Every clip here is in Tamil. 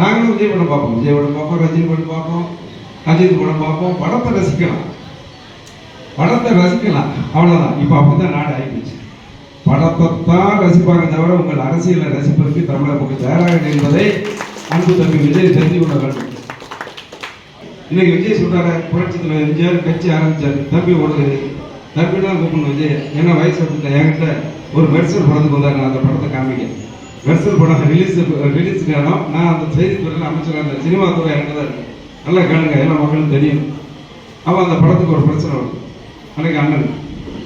நாங்களும் விஜய் படம் பார்ப்போம். விஜய் படம் பார்ப்போம் ரஜினி படம் பார்ப்போம் அஜித் படம் பார்ப்போம். படத்தை ரசிக்கலாம். படத்தை ரசிக்கலாம். அவ்வளோதான் இப்போ அப்படிதான் நாடு ஆகிப்போச்சு. படத்தை தான் ரசிப்பாங்க தவிர உங்கள் அரசியலை ரசிப்பதற்கு தமிழக மக்கள் தயாராக என்பதை அன்பு தம்பி விஜய் தெரிந்து கொள்ள வேண்டும். இன்னைக்கு விஜய் சொல்றாரு புரட்சத்தில் எம்ஜிஆர் கட்சி ஆரம்பிச்சார். தம்பி ஓடுது. தம்பி தான் கூப்பிடணும் விஜய். என்ன வயசு வந்துட்ட என்கிட்ட ஒரு மெடிசன் படத்துக்கு வந்தாங்க நான் அந்த படத்தை காமிக்க மெர்சல் படம் ரிலீஸ் ரிலீஸ் நேரம் நான் அந்த செய்தித்துறையில் அமைச்சராக இருந்தேன் சினிமா துறை எனக்கு தான் இருக்கு நல்லா கேளுங்க எல்லா மக்களும் தெரியும். அவன் அந்த படத்துக்கு ஒரு பிரச்சனை வருது அன்னைக்கு அண்ணன்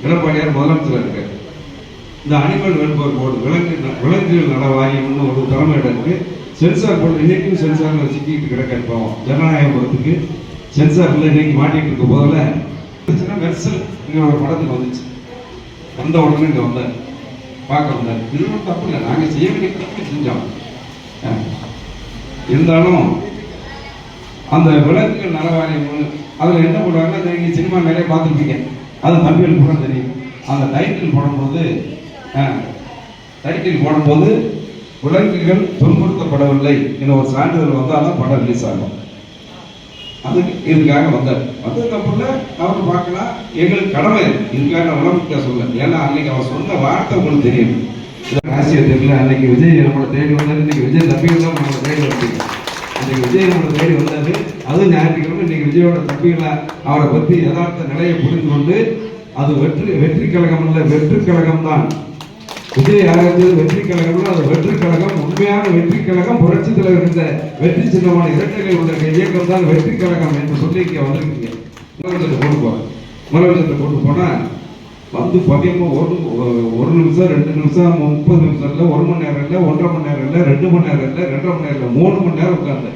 எடப்பாடியார் முதலமைச்சராக இருக்கார். இந்த அனிமல் வெல்ஃபேர் போர்டு விலங்கு விலங்குகள் நல வாரியம்னு ஒரு தலைமையிடம் இருக்கு சென்சார் போர்டு இன்னைக்கும் சென்சார்ல சிக்கிட்டு கிடக்க பாவம். ஜனநாயகபுரத்துக்கு சென்சார்ல இன்னைக்கு மாட்டிட்டு இருக்க போதில் மெர்சல் இங்கே ஒரு படத்துக்கு வந்துச்சு. வந்த உடனே இங்கே வந்தார். பார்க்க வந்தார் தப்பு இல்லை நாங்கள் செய்ய வேண்டிய தப்பு செஞ்சோம். இருந்தாலும் அந்த விலங்குகள் நலவாரியம் அதில் என்ன பண்ணுவாங்கன்னா நீங்கள் சினிமா நிறைய பார்த்துருப்பீங்க. அது தம்பிகள் கூட தெரியும். அந்த டைட்டில் போடும்போது டைட்டில் போடும்போது விலங்குகள் துன்புறுத்தப்படவில்லை என்ற ஒரு சான்றிதழ் வந்தால் தான் படம் ரிலீஸ் ஆகும். அதுக்கு இதுக்காக வந்தார். வந்ததுக்கப்புறம் அவர் பார்க்கலாம் எங்களுக்கு கடமை இதுக்காக நான் உடம்புக்க சொல்ல ஏன்னா அன்னைக்கு அவர் சொன்ன வார்த்தை உங்களுக்கு தெரியும். ராசியை தெரியல. அன்னைக்கு விஜய் நம்மளை தேடி வந்தார். இன்னைக்கு விஜய் தம்பிகள் தான் நம்மளை தேடி வந்தீங்க இன்னைக்கு விஜய் நம்மளை தேடி வந்தாரு. அதுவும் ஞாயிற்றுக்கிழமை இன்னைக்கு விஜயோட தம்பிகளை அவரை பற்றி யதார்த்த நிலையை புரிந்து கொண்டு அது வெற்றி வெற்றி கழகம் இல்லை வெற்றி கழகம் தான் விஜய் ஆரம்பிச்சது வெற்றி கழகம் அது வெற்றி கழகம் உண்மையான வெற்றி கழகம் புரட்சி தலைவர் இந்த வெற்றி சின்னமான இரட்டைகள் உள்ள இயக்கம் தான் வெற்றி கழகம் என்று சொல்லி இங்க வந்திருக்கீங்க. முதலமைச்சர் கொண்டு போறேன் முதலமைச்சர் கொண்டு போனா வந்து பதியமா ஒரு ஒரு நிமிஷம் ரெண்டு நிமிஷம் முப்பது நிமிஷம் இல்லை ஒரு மணி நேரம் இல்லை ஒன்றரை மணி நேரம் இல்லை ரெண்டு மணி நேரம் இல்லை ரெண்டரை மணி நேரம் இல்லை மூணு மணி நேரம் உட்காந்து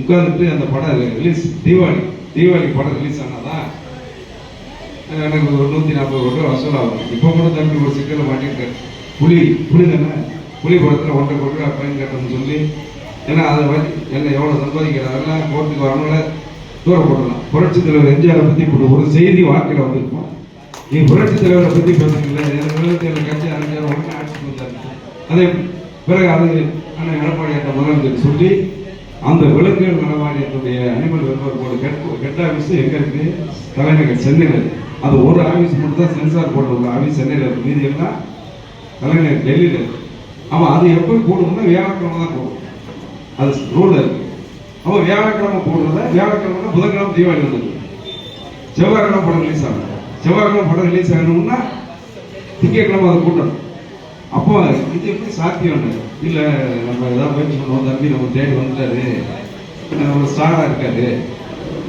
உட்காந்துட்டு அந்த படம் ரிலீஸ் தீபாவளி தீபாவளி படம் ரிலீஸ் ஆனாதான் எனக்கு ஒரு நூற்றி நாற்பது கோடி ரூபா வசூல் ஆகும் இப்போ கூட தம்பி ஒரு சிக்கலில் மாட்டிருக்காரு புலி புலி தானே புலி படத்தில் ஒன்றரை கோடி ரூபா ஃபைன் கட்டணும்னு சொல்லி ஏன்னா அதை வச்சு என்ன எவ்வளோ சம்பாதிக்கிறாரெல்லாம் கோர்ட்டுக்கு வரணும்ல தூரம் போடலாம் புரட்சி தலைவர் எம்ஜிஆரை பற்றி இப்படி ஒரு செய்தி வாழ்க்கையில் வந்திருக்கும் நீ புரட்சி தலைவரை பற்றி பேசுறீங்களா எழுபத்தி ஏழு கட்சி அறிஞர் உடனே ஆட்சி வந்தாரு அதே பிறகு அது அண்ணன் எடப்பாடியாட்ட முதலமைச்சர் சொல்லி அந்த விலங்குகள் நலவாரியத்துடைய animal welfare board head head office எங்கே இருக்கு? தலைநகர் சென்னையில் அது ஒரு ஆஃபீஸ் மட்டும் தான் சென்சார் போர்டு ஒரு ஆஃபீஸ் சென்னையில் இருக்கு. மீதி எல்லாம் தலைநகர் டெல்லியில் இருக்கு. ஆமாம் அது எப்போ போடணும்னா வியாழக்கிழமை தான் போடும் அது ரூல் இருக்கு. அவன் வியாழக்கிழமை போடுறத வியாழக்கிழமை புதன்கிழமை தீபாவளி வந்துருக்கு செவ்வாய்க்கிழமை படம் ரிலீஸ் ஆகும். செவ்வாய்க்கிழமை படம் ரிலீஸ் ஆகணும்னா திங்கட்கிழமை அதை கூட்டணும் அப்போ இது எப்படி சாத்தியம்? இல்லை நம்ம ஏதாவது முயற்சி பண்ணுவோம். தம்பி நம்ம தேடி வந்துட்டாரு நம்ம ஸ்டாராக இருக்காரு.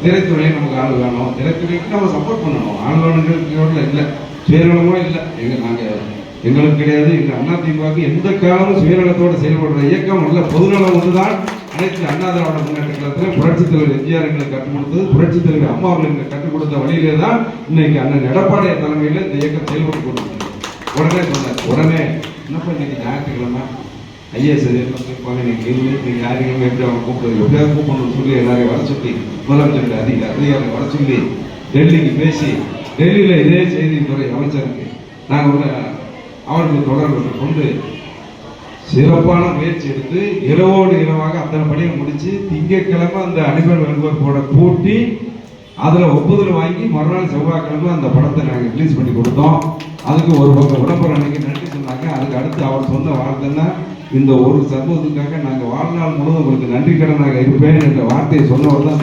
திரைத்துறையை நமக்கு ஆள் வேணும். திரைத்துறைக்கு நம்ம சப்போர்ட் பண்ணணும். ஆள் வேணுங்கிறது இல்லை. சுயநலமும் இல்லை. எங்க நாங்கள் எங்களுக்கு கிடையாது. எங்கள் அண்ணா திமுகவுக்கு எந்த காலமும் சுயநலத்தோடு செயல்படுற இயக்கம் அல்ல. பொதுநலம் ஒன்றுதான் அனைத்து அண்ணா திராவிட முன்னேற்ற கழகத்தில் புரட்சித் தலைவர் எம்ஜிஆர் எங்களுக்கு கற்றுக் கொடுத்தது. புரட்சித் தலைவர் அம்மா அவர்கள் எங்களுக்கு கற்றுக் கொடுத்த வழியிலே தான் இன்னைக்கு அண்ணன் எடப்பாடிய தலைமையில் இந்த இயக்கம் செயல்பட்டு கொண்டிருக்கிறது. உடனே சொன்னார். உடனே என்னப்பா இன்னைக்கு ஞாயிற்றுக்கிழமை ஐஏஎஸ் இருப்பாங்க நீங்கள் இருந்து நீங்கள் ஞாயிற்றுக்கிழமை எப்படி அவங்க கூப்பிடுறது? எப்படியாவது கூப்பிடணும்னு சொல்லி எல்லாரையும் வர சொல்லி முதலமைச்சருடைய அதிக அதிகாரி வர சொல்லி டெல்லிக்கு பேசி டெல்லியில் இதே செய்தித்துறை அமைச்சருக்கு நாங்கள் ஒரு அவருக்கு தொடர்பு கொண்டு சிறப்பான முயற்சி எடுத்து இரவோடு இரவாக அத்தனை பணியை முடித்து திங்கட்கிழமை அந்த அனிமல் வெல்ஃபேர் போட கூட்டி அதில் ஒப்புதல் வாங்கி மறுநாள் செவ்வாய்க்கிழமை அந்த படத்தை நாங்கள் ரிலீஸ் பண்ணி கொடுத்தோம். அதுக்கு ஒரு பக்கம் விளம்பரம் அன்னைக்கு நன்றி சொன்னாங்க. அதுக்கு அடுத்து அவர் சொன்ன வார்த்தைன்னா இந்த ஒரு சம்பவத்துக்காக நாங்கள் வாழ்நாள் முழுவதும் உங்களுக்கு நன்றி கடனாக இருப்பேன் என்ற வார்த்தையை சொன்னவர் தான்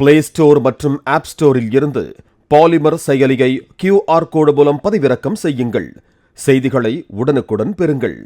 பிளே ஸ்டோர் மற்றும் ஆப் ஸ்டோரில் இருந்து பாலிமர் செயலியை கியூஆர் கோடு மூலம் பதிவிறக்கம் செய்யுங்கள். செய்திகளை உடனுக்குடன் பெறுங்கள்.